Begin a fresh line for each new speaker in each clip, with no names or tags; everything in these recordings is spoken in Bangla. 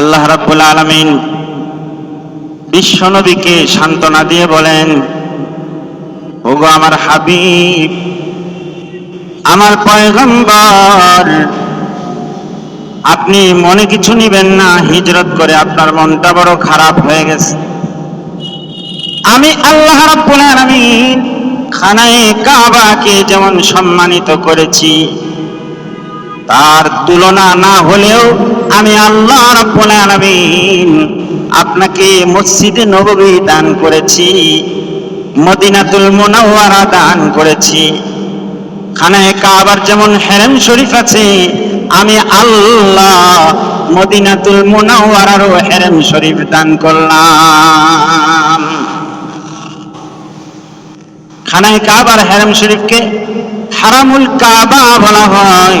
আল্লাহ রাব্বুল আলামিন বিশ্বনবীকে সান্ত্বনা দিয়ে বলেন, ওগো আমার হাবিব, আমার পয়গম্বর, আপনি মনে কিছু নিবেন না, হিজরত করে আপনার মনটা বড় খারাপ হয়ে গেছে। আমি আল্লাহ রাব্বুল আলামিন খানায়ে কাবাকে যেমন সম্মানিত করেছি, তার তুলনা না হলেও আমি আল্লাহ আপনাকে মসজিদে নববী দান করেছি, মদিনাতুল মুনাওয়ারা দান করেছি। খানায় কাবার যেমন হেরেম শরীফ আছে, আমি আল্লাহ মদিনাতুল মুনাওয়ারারও হেরেম শরীফ দান করলাম। খানায় কাবার হেরেম শরীফকে হারামুল কাবা বলা হয়।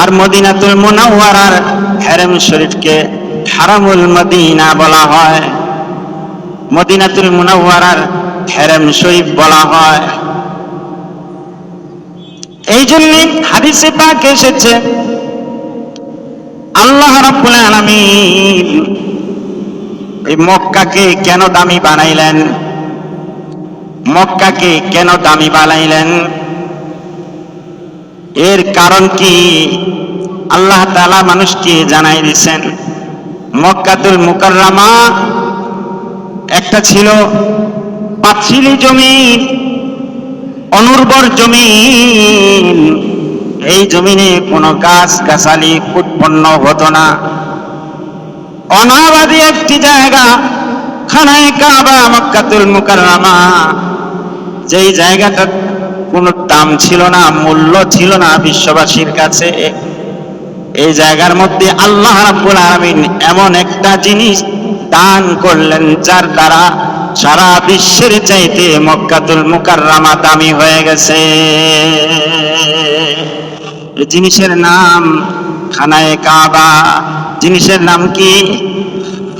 আর মদিনাতুল মুনাওয়ারার হেরেম শরীফকে হারামুল মদিনা বলা হয়। মদিনাতুল মুনাওয়ারার হেরেম শরীফ বলা হয়। এই জন্য হাদিসে পাক এসেছে, আল্লাহ রাব্বুল আলামিন এই মক্কাকে কেন দামি বানাইলেন? মক্কাকে কেন দামি বানাইলেন? এর কারণ কি? আল্লাহ তালা মানুষকে জানাই দিয়েছেন, মক্কাতুল মুকাররামা একটা ছিল পাঁচিলি জমিন, অনুর্বর জমিন। এই জমিনে কোনো গাছ গাছালি উৎপন্ন হতো না। অনাবাদী একটি জায়গা, খানায় কাবা, মক্কাতুল মুকাররামা। যেই জায়গাটা কোনো দাম ছিল না, মূল্য ছিল না বিশ্ববাসীর কাছে। এই জায়গার মধ্যে আল্লাহ রাব্বুল আলামিন এমন একটা জিনিস দান করলেন, যার দ্বারা সারা বিশ্বের চাইতে মক্কাতুল মুকাররামা দামি হয়ে গেছে। জিনিসের নাম খানায়ে কাবা। জিনিসের নাম কি?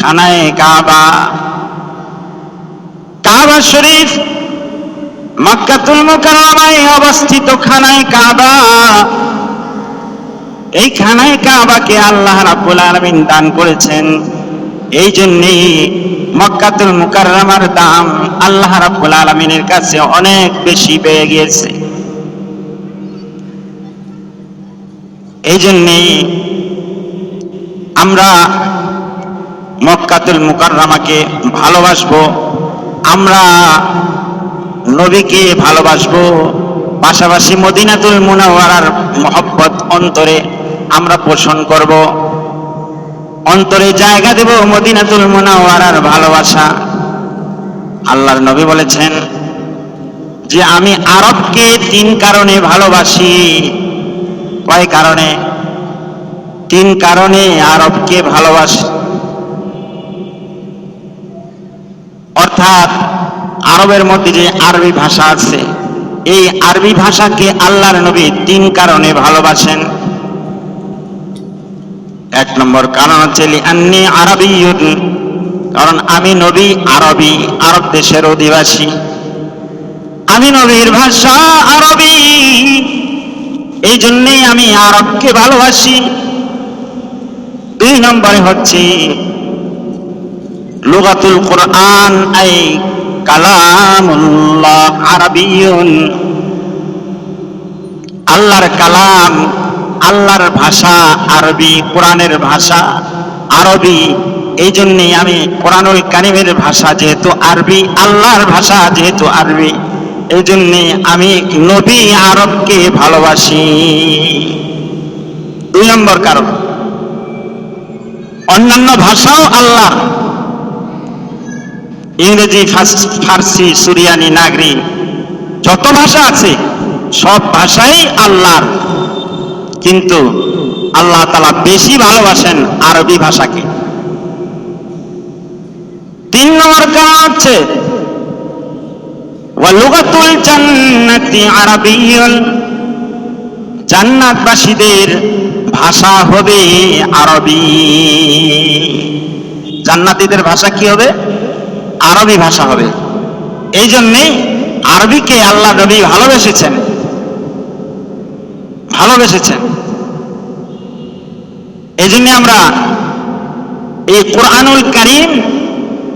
খানায়ে কাবা। কাবা শরীফ মক্কাতুল মুকাররমায় অবস্থিত খানায় কাবা। এই খানায় কাবাকে আল্লাহ রাব্বুল আলামিন দান করেছেন। এই জন্যেই মক্কাতুল মুকাররমার দাম আল্লাহ রাব্বুল আলামিনের কাছে অনেক বেশি পেয়ে গিয়েছে। এই জন্যেই আমরা মক্কাতুল মুকাররমাকে ভালোবাসবো। আমরা নবীকে ভালোবাসবো। পাশাপাশি মদিনাতুল মুনাওয়ারার মহব্বত অন্তরে আমরা পোষণ করব। অন্তরে জায়গা দেব মদিনাতুল মুনাওয়ারার ভালোবাসা। আল্লাহর নবী বলেছেন যে, আমি আরবকে তিন কারণে ভালোবাসি। কয় কারণে? তিন কারণে আরবকে ভালোবাসি। অর্থাৎ আরবের মধ্যে যে আরবি ভাষা আছে, এই আরবি ভাষাকে আল্লাহর নবী তিন কারণে ভালোবাসেন। এক নম্বর কারণ হচ্ছে আন্নি আরবি কারণ আমি নবী আরবি, আরব দেশের অধিবাসী। আমি নবীর ভাষা আরবি, এই জন্যেই আমি আরবকে ভালোবাসি। দুই নম্বরে হচ্ছে, লুগাতুল কোরআন, আই আল্লাহর কালাম, আল্লাহর ভাষা আরবি, কোরআনের ভাষা আরবি। এই জন্যে আমি কোরআনুল কারিমের ভাষা যেহেতু আরবি, আল্লাহর ভাষা যেহেতু আরবি এই জন্যে আমি নবী আরবকে ভালোবাসি। দুই নম্বর কারণ, অন্যান্য ভাষাও আল্লাহর। ইংরেজি, ফার্সি সুরিয়ানি, নাগরি, যত ভাষা আছে, সব ভাষাই আল্লাহর। কিন্তু আল্লাহ তালা বেশি ভালোবাসেন আরবি ভাষাকে। তিন নম্বর কারণ হচ্ছে জান্নাতবাসীদের ভাষা হবে আরবি। জান্নাতীদের ভাষা কি হবে? আরবি ভাষা হবে। এই জন্যে আরবিকে আল্লাহ নবী ভালোবেসেছেন। ভালোবেসেছেন। এই জন্য আমরা এই কোরআনুল কারিম,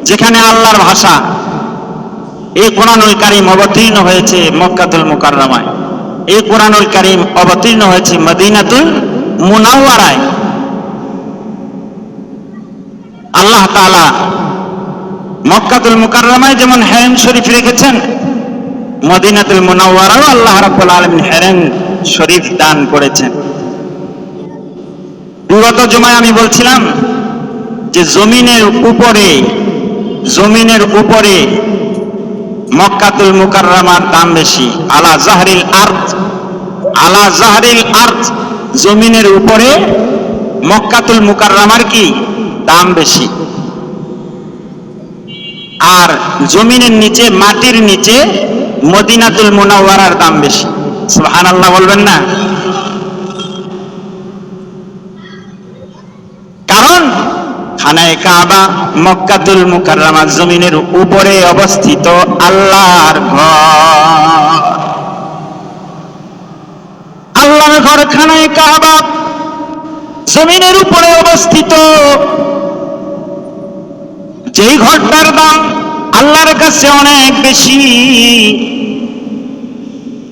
যেখানে আল্লাহর ভাষা, এই কোরআনুল কারিম অবতীর্ণ হয়েছে মক্কাতুল মুকাররমায়। এই কোরআনুল কারিম অবতীর্ণ হয়েছে মদিনাতুল মুনাওয়ারায়। আল্লাহ তাআলা মক্কাতুল মুকাররমায় যেমন হেরেম শরীফ রেখেছেন, মদিনাতুল মুনাওয়ারাও আল্লাহ রাব্বুল আলামিন হেরেম শরীফ দান করেছেন। বিগত জুমায় আমি বলছিলাম যে জমিনের উপরে জমিনের উপরে মক্কাতুল মুকাররমার দাম বেশি। আলা জাহরিল আরদ, আলা জাহরিল আরদ জমিনের উপরে মক্কাতুল মুকাররমার কি? দাম বেশি। আর জমিনের নিচে, মাটির নিচে মদিনাতুল মুনাওয়ারার দাম বেশি। সুবহানাল্লাহ বলবেন না? কারণ খানায় কাবা, মক্কাতুল জমিনের উপরে অবস্থিত আল্লাহর ঘর। আল্লাহর ঘর খানায় কাবা, জমিনের উপরে অবস্থিত যেই ঘরটার দাম আল্লাহর কাছে অনেক বেশি,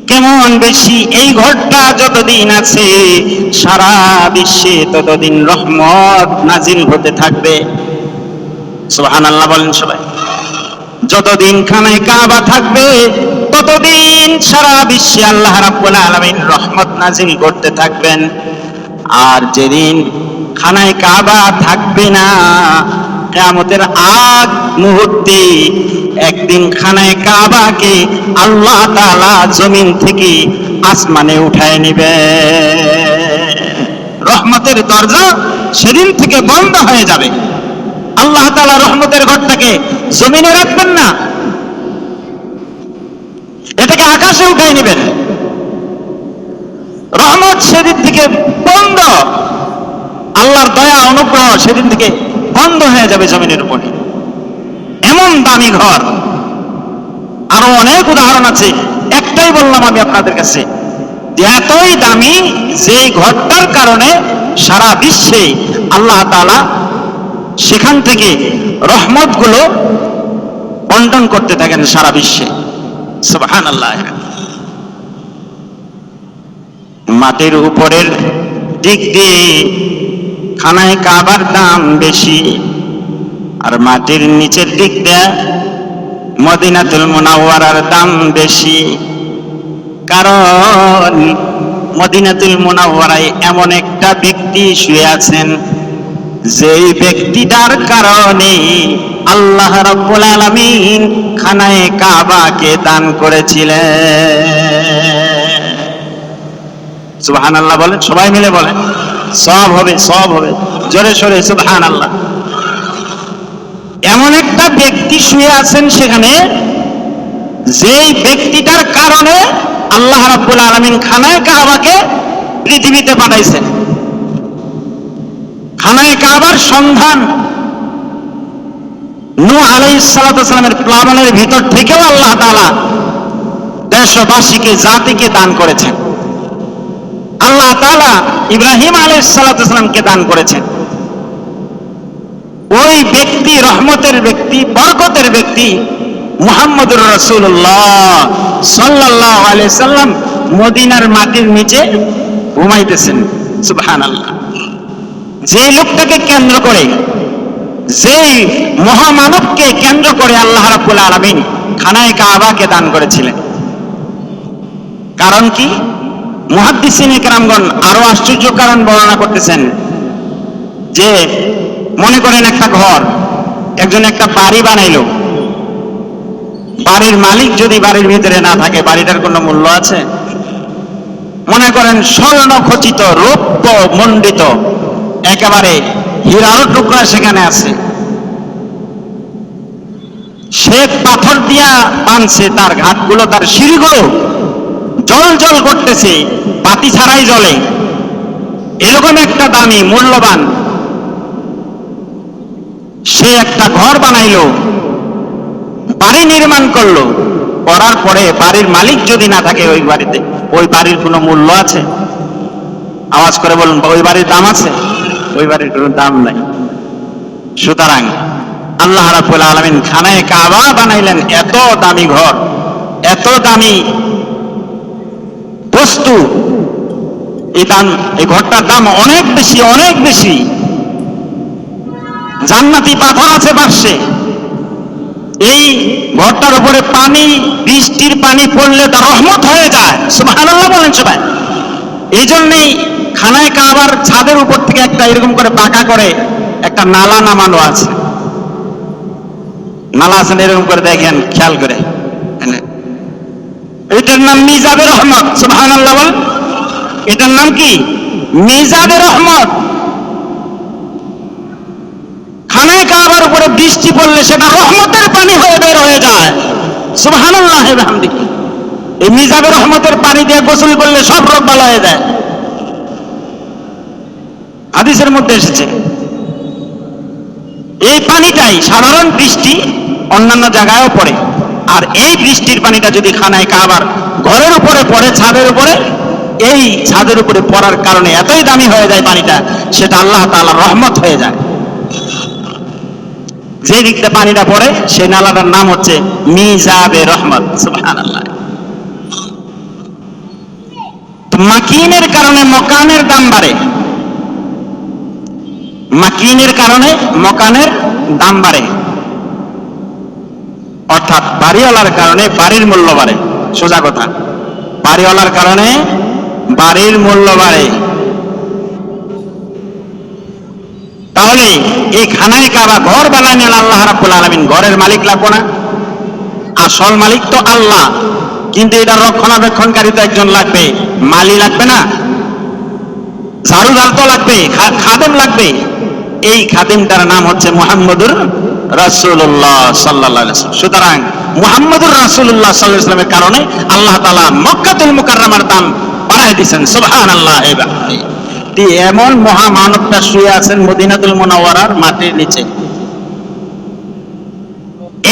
কেমন বেশি? এই ঘরটা যতদিন আছে, সারা বিশ্বে ততদিন রহমত নাজিল হতে থাকবে। সুবহান আল্লাহ বলেন সবাই। যতদিন খানায় কাবা থাকবে, ততদিন সারা বিশ্বে আল্লাহ রাব্বুল আলামিন রহমত নাজিল করতে থাকবেন। আর যেদিন খানায় কাবা থাকবে না কেয়ামতের আগ মুহূর্তে একদিন খানায় কাবাকে আল্লাহ তাআলা জমিন থেকে আসমানে উঠায় নিবে। রহমতের দরজা সেদিন থেকে বন্ধ হয়ে যাবে। আল্লাহ তালা রহমতের ঘরটাকে জমিনে রাখবেন না, এটাকে আকাশে উঠায় নেবেন। রহমত সেদিন থেকে বন্ধ। আল্লাহর দয়া, অনুগ্রহ সেদিন থেকে বন্ধ হয়ে যাবে জমিনের উপরে। এমন দামি ঘর। আরও অনেক উদাহরণ আছে। একটাই বললাম আমি আপনাদের কাছে এতই দামি যে ঘরটার কারণে সারা বিশ্বে আল্লাহ তাআলা সেখান থেকে রহমতগুলো বন্টন করতে থাকেন সারা বিশ্বে। সুবহান আল্লাহ মাটির উপরের দিক দিয়ে খানায় কাবার দাম বেশি। আর মাটির নিচের দিক দিয়ে মদিনাতুল মুনাওয়ারার দাম বেশি। কারণ মদিনাতুল মুনাওয়ারায় এমন একটা ব্যক্তি শুয়ে আছেন, যেই ব্যক্তিটার কারণে আল্লাহ রাব্বুল আলামিন খানায় কাবাকে দান করেছিলেন। সুবহান আল্লাহ বলেন, সবাই মিলে বলেন। সব হবে সব হবে। জোরে সোরে সুবহান আল্লাহ এমন একটা ব্যক্তি শুয়ে আছেন সেখানে, যেই ব্যক্তিটার কারণে আল্লাহ রাব্বুল আলামিন খানায় কাবাকে পৃথিবীতে পাঠাইছেন। খানায় কাবার সন্ধান নূহ আলাইহিস সালামের প্লাবনের ভিতর থেকেও আল্লাহ তাআলা দেশবাসীকে, জাতিকে দান করেছেন। আল্লাহ তাআলা ইব্রাহিম সালামকে দান করেছেন। ওই ব্যক্তি রহমতের ব্যক্তি, বরকতের ব্যক্তি মুহাম্মদুর রাসূলুল্লাহ সাল্লাল্লাহু আলাইহি সাল্লাম মদিনার মাটির নিচে ঘুমাইতেছেন। সুবহানাল্লাহ। যে লোকটাকে কেন্দ্র করে, যেই মহামানবকে কেন্দ্র করে আল্লাহ রাব্বুল আলামিন খানায় কাবাকে দান করেছিলেন। কারণ কি? মুহাদ্দিসিন ইকরামগণ আরও আশ্চর্য কারণ বর্ণনা করতেছেন যে, মনে করেন একটা ঘর, একজন একটা বাড়ি বানাইল। বাড়ির মালিক যদি বাড়ির ভিতরে না থাকে, বাড়িটার কোনো মূল্য আছে? মনে করেন স্বর্ণ খচিত রৌপ্য মণ্ডিত, একেবারে হীরার টুকরা সেখানে আছে। সে পাথর দিয়া বানছে, তার ঘাটগুলো, তার সিঁড়িগুলো জল জল করতেছে, বাতি ছাড়াই জলে এরকম একটা দামি, মূল্যবান। সে একটা ঘর বানাইলো, বাড়ি নির্মাণ করল। করার পরে বাড়ির মালিক যদি না থাকে, ওই বাড়িতে, ওই বাড়ির কোনো মূল্য আছে? আওয়াজ করে বলুন, ওই বাড়ির দাম আছে? ওই বাড়ির কোনো দাম নাই। সুতরাং আল্লাহ রাব্বুল আলামিন খানায় কাবা বানাইলেন, এত দামি ঘর, এত দামি বস্তু। এই দাম এই ঘরটার দাম অনেক বেশি অনেক বেশি। জান্নাতি পাথর আছে পাশে এই ঘরটার উপরে পানি, বৃষ্টির পানি পড়লে তা রহমত হয়ে যায়। সুবহানাল্লাহ বলেন সবাই। এই জন্যই খানায় কাবার ছাদের উপর থেকে একটা এরকম করে পাকা করে একটা নালা নামানো আছে। নালা আছেন এরকম করে দেখেন, খেয়াল করে। এটার নাম মিজাবের রহমত বল। এটার নাম কি? মিজাবের রহমত। খানায় কাবার উপরে বৃষ্টি পড়লে সেটা রহমতের পানি হয়ে বের হয়ে যায়। বিহামদিহি এই মিজাবের রহমতের পানি দিয়ে গোসল করলে সব রোগ ভালো হয়ে যায়। হাদিসের মধ্যে এসেছে। এই পানিটাই সাধারণ বৃষ্টি অন্যান্য জায়গায়ও পড়ে। আর এই বৃষ্টির পানিটা যদি খানায় কাবার ঘরের উপরে পড়ে, ছাদের উপরে, এই ছাদের উপরে পড়ার কারণে এতই দামি হয়ে যায় পানিটা, সেটা আল্লাহ তাআলার রহমত হয়ে যায়। যে দিক দিয়ে পানিটা পড়ে, সেই নালাটার নাম হচ্ছে মিজাবে রহমত। মাকিনের কারণে মকানের দাম বাড়ে। মাকিনের কারণে মকানের দাম বাড়ে। অর্থাৎ বাড়িওয়ালার কারণে বাড়ির মূল্য বাড়ে। সোজা কথা। বাড়িওয়ালার কারণে বাড়ির মূল্য বাড়ে। তাহলে এই খানায় কাবা ঘর বানালেন আল্লাহ রাব্বুল আলামিন। ঘরের মালিক লাগবো না। আসল মালিক তো আল্লাহ। কিন্তু এটা রক্ষণাবেক্ষণকারী তো একজন লাগবে। মালি লাগবে না। ঝাড়ুদার তো লাগবে খাদেম লাগবে। এই খাদেমটার নাম হচ্ছে মুহাম্মদুর আলাইহি ওয়াসাল্লাম। সুতরাং মুহাম্মদুর রাসূলুল্লাহ সাল্লাল্লাহু আলাইহি ওয়াসাল্লামের কারণে আল্লাহ তাআলা মক্কাতুল দাম সুবহানাল্লাহ এবার এমন মহামানবটা শুয়ে আছেন মদিনাতুল মুনাওয়ারার মাটির নিচে।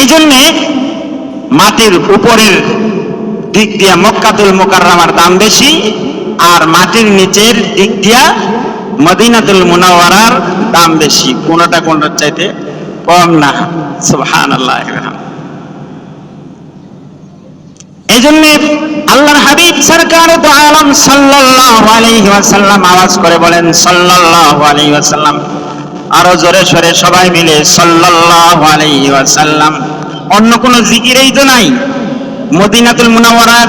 এই জন্যে মাটির উপরের দিক দিয়া মক্কাতুল মোকাররমার দাম বেশি আর মাটির নিচের দিক দিয়া মদিনাতুল মুনাওয়ারার দাম বেশি। কোনটা কোনটার চাইতে কম না। সুবহানাল্লাহ এই জন্য আল্লাহর হাবিব সরকার তো আলম আওয়াজ করে বলেন আরও জোরে সরে সবাই মিলে সাল্লাল্লাহু অন্য কোনো জিকিরেই তো নাই। মদিনাতুল মুনাওয়ারার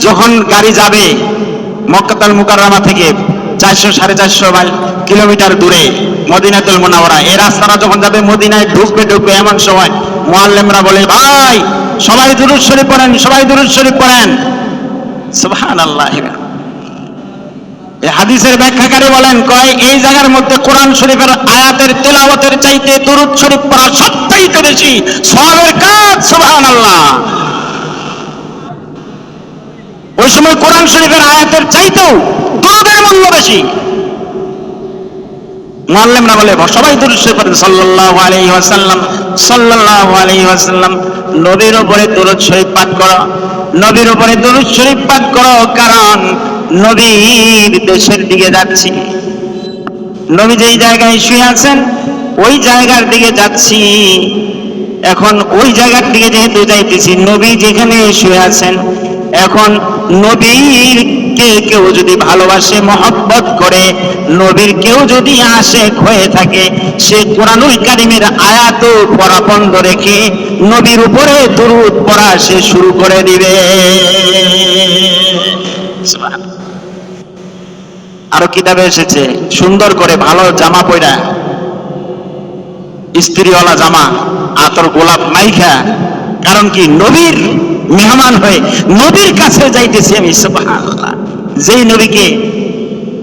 যখন গাড়ি যাবে মক্কাতুল মুকাররমা থেকে চারশো সাড়ে চারশো কিলোমিটার দূরে মদিনাতুল মুনাওয়ারা। এই রাস্তাটা যখন যাবে, মদিনায় ঢুকবে ঢুকবে এমন সময় মুআল্লিমরা বলে, ভাই, সবাই দুরুদ শরীফ পড়েন, সবাই দুরুদ শরীফ পড়েন। সুবহানাল্লাহ। এই হাদিসের ব্যাখ্যাকারী বলেন, কয়, এই জায়গার মধ্যে কোরআন শরীফের আয়াতের তেলাওয়াতের চাইতে দুরুদ শরীফ পড়া সবচাইতে বেশি সওয়াবের কাজ, সুবহানাল্লাহ। ওই সময় কোরআন শরীফের আয়াতের চাইতেও দুরুদের মূল্য বেশি। মুআল্লিমরা বলে সবাই দুরুদ পড়েন। সাল্লাল্লাহু আলাইহি ওয়াসাল্লাম, সাল্লাল্লাহু আলাইহি ওয়াসাল্লাম, নবীর উপরে দুরুদ শরীফ পাঠ করো। নবীর উপরে দুরুদ শরীফ পাঠ করো, কারণ নবীর দেশের দিকে যাচ্ছি। নবী যেই জায়গায় শুয়ে আছেন, ওই জায়গার দিকে যাচ্ছি। এখন ওই জায়গার দিকে যেহেতু যাইতেছি, নবী যেখানে শুয়ে আছেন, এখন নবীর কে কেউ যদি ভালোবাসে, মহব্বত করে, নবীর কেউ যদি আশেক হয়ে থাকে, সে কোরআনুল কারিমের আয়াত বন্ধ রেখে নবীর উপরে দুরুদ পড়া সে শুরু করে দিবে। আরও কিতাবে এসেছে, সুন্দর করে ভালো জামা পয়রা স্ত্রীওয়ালা জামা, আতর গোলাপ মাইখা, কারণ কি নবীর মেহমান হয়ে নবীর কাছে যাইতেছি আমি, সুবহানাল্লাহ। যেই নবীকে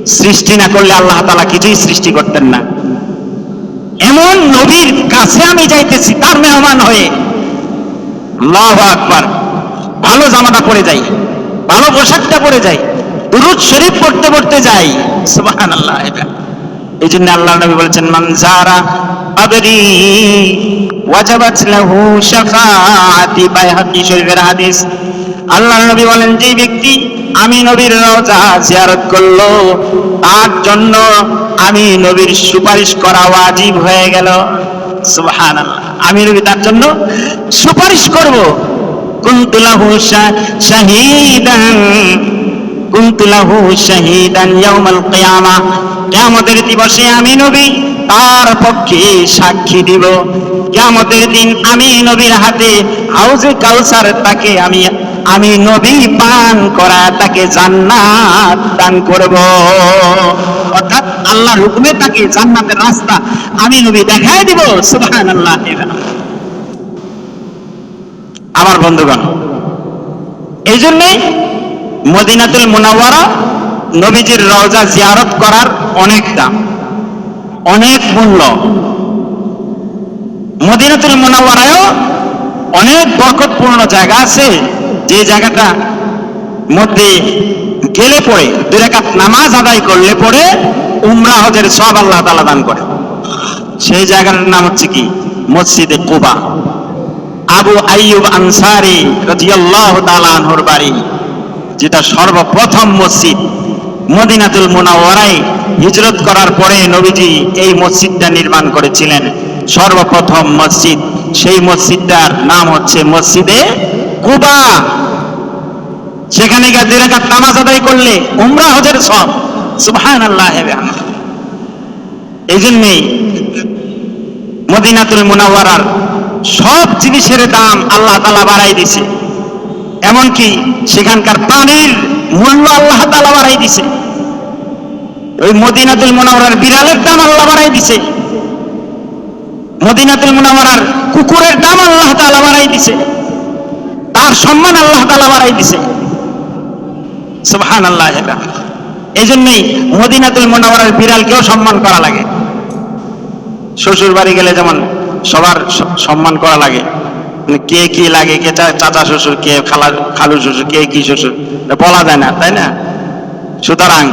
সৃষ্টি না করলে আল্লাহ তালা কিছুই সৃষ্টি করতেন না। এমন নবীর কাছে আমি যাইতেছি, তার মেহমান হয়ে। আল্লাহু আকবার। ভালো জামাটা পরে যাই, ভালো পোশাকটা পরে যাই, দুরুদ শরীফ পড়তে পড়তে যাই। সুবহানাল্লাহ, এটা। এই জন্য আল্লাহ নবী বলেছেন মানজারা আবরি ওয়াজাবাত লাহু শাফাআতি বাইহাকি শরীফের হাদিস। আল্লাহ নবী বলেন যে ব্যক্তি আমি নবীর রওজা জিয়ারত করল। তার জন্য আমি নবীর সুপারিশ করা ওয়াজিব হয়ে গেল। সুবহানাল্লাহ। আমি নবী তার জন্য সুপারিশ করব। কুনতু লাহু শা- শাহীদান। কুনতু লাহু শাহীদান ইয়াউমাল কিয়ামা। কিয়ামতের দিবসে আমি নবী তার পক্ষে সাক্ষী দিব। কিয়ামতের দিন আমি নবীর হাতে হাউজে কাউসার তাকে আমি আমি নবী পান করা, তাকে জান্নাত দান করব। অর্থাৎ আল্লাহর হুকুমে তাকে জান্নাতের রাস্তা আমি নবী দেখাই দিব সুবহান আল্লাহ আমার বন্ধুগণ এই জন্যে মদিনাতুল মুনাওয়ারা নবীজির রওজা জিয়ারত করার অনেক দাম, অনেক মূল্য। মদিনাতুল মুনাওয়ারায়ও অনেক বরকতপূর্ণ জায়গা আছে। যে জায়গাটা মধ্যে গেলে পরে দুই রাকাত নামাজ আদায় করলে পরে উমরা হজের সব আল্লাহ তাআলা দান করে। সেই জায়গাটার নাম হচ্ছে কি? মসজিদে কুবা। আবু আইয়ুব আনসারি আনহুর বাড়ি, যেটা সর্বপ্রথম মসজিদ। মদিনাতুল মুনাওয়ারায় হিজরত করার পরে নবীজি এই মসজিদটা নির্মাণ করেছিলেন। সর্বপ্রথম মসজিদ। সেই মসজিদটার নাম হচ্ছে মসজিদে কুবা। সেখানে গিয়ে দুই রাকাত নামাজ আদায় করলে উমরা হজের সব। সুবহানাল্লাহ এই জন্যেই মদিনাতুল মুনাওয়ারার সব জিনিসের দাম আল্লাহ তালা বাড়াই দিছে। এমনকি সেখানকার পানির মূল্য আল্লাহ তালা বাড়াই দিছে। ওই মদিনাতুল মুনাওয়ারার বিড়ালের দাম আল্লাহ বাড়াই দিছে। মদিনাতুল মুনাওয়ারার কুকুরের দাম আল্লাহ তালা বাড়াই দিছে। তার সম্মান আল্লাহ তালা বাড়াই দিছে। সুবহান আল্লাহ এই জন্যই মদিনাতুল মুনাওয়ারার বিড়ালকেও সম্মান করা লাগে। শ্বশুর বাড়ি গেলে যেমন সবার সম্মান করা লাগে। মানে কে কি লাগে, কে চাচা শ্বশুর, কে খালা খালু শ্বশুর, কে কি শ্বশুর বলা যায় না, তাই না? সুতরাং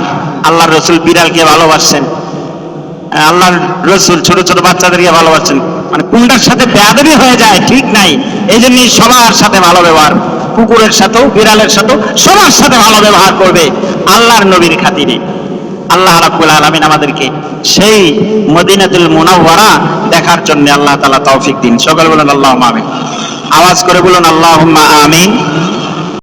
আল্লাহ রসুল বিড়ালকে ভালোবাসছেন। আল্লাহর রসুল ছোট ছোট বাচ্চাদেরকে ভালোবাসছেন। মানে কোনটার সাথে বেয়াদবি হয়ে যায়, ঠিক নাই। এই জন্যই সবার সাথে ভালো ব্যবহার। কুকুরের সাথেও, বিড়ালের সাথেও, সবার সাথে ভালো ব্যবহার করবে আল্লাহর নবীর খাতিরে। আল্লাহ রাবুল আলমিন আমাদেরকে সেই মদিনাতুল মুনাওয়ারা দেখার জন্য আল্লাহ তালা তৌফিক দিন। সকল বলুন আল্লাহ আমিন। আওয়াজ করে বলুন আল্লাহ আমিন।